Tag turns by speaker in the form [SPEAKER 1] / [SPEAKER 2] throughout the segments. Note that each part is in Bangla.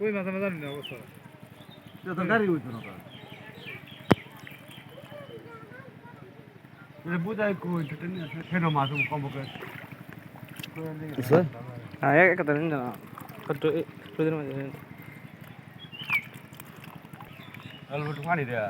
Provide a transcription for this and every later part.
[SPEAKER 1] কই মাথা মাথা জানি
[SPEAKER 2] অবস্থা। তো গাড়ি হইতো না এটা বুঝাই কই নিয়ে আসে। মাছ কম করে
[SPEAKER 3] হ্যাঁ এক কথা নিন না কত প্রতিদিন মাঝে
[SPEAKER 2] অল্প পানি দেয়া।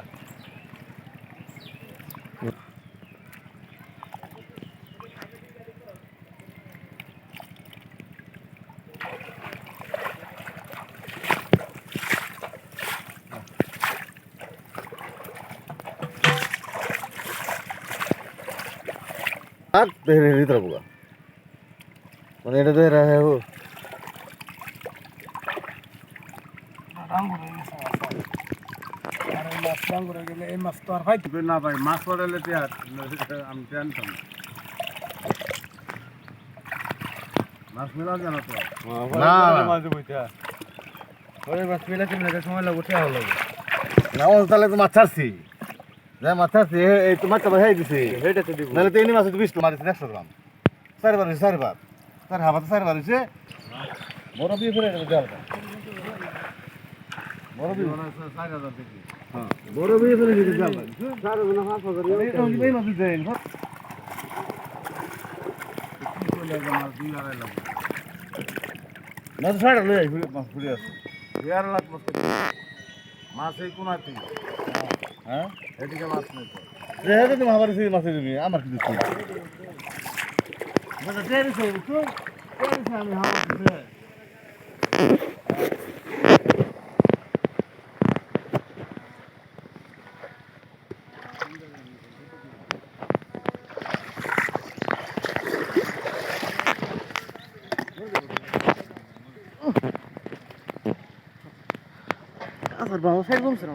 [SPEAKER 4] আর নিতে পারব মানে এটা তো হ্যাঁ
[SPEAKER 2] না ভাই মাছ পড়ালে আমি জানতাম মাছ মেলা জানো তো
[SPEAKER 4] না।
[SPEAKER 2] মাছ বইটা ওরে মাছ মেলা লাগে সময় লাগবে
[SPEAKER 4] না তাহলে তো মাছ ছাড়ছি যা মাছ এ- এই তো মাছটা ভাই দিছি।
[SPEAKER 3] হেটা তো দিব।
[SPEAKER 4] নাহলে তো এমনি মাছ বিশ মারিছে একশো গ্রাম। চারবার হয়েছে চারবার। চার হাফাতে চারবার হয়েছে বড় বিয়ে করে জালটা বড় বিয়ে।
[SPEAKER 2] চার হাজার দেখি
[SPEAKER 4] হ্যাঁ বড় বিয়ে করে দিতে জালটা
[SPEAKER 2] এই মাছ দেন মাছ দুই আড়াই লাগবে
[SPEAKER 4] মাছ ছাড়া লই আই মাছ ঘুরে আসছে
[SPEAKER 2] দুই আড়াই লাখ মাছ। মাছ এই কোনাতে
[SPEAKER 4] হ্যাঁ?
[SPEAKER 2] এদিকে মাছ নেই তো।
[SPEAKER 4] যে হেঁটে তুমি আমার সেই মাছের জমি আমার কিছু ছিল
[SPEAKER 2] আমি হাওয়া
[SPEAKER 3] বাবা সাইড কমছে না।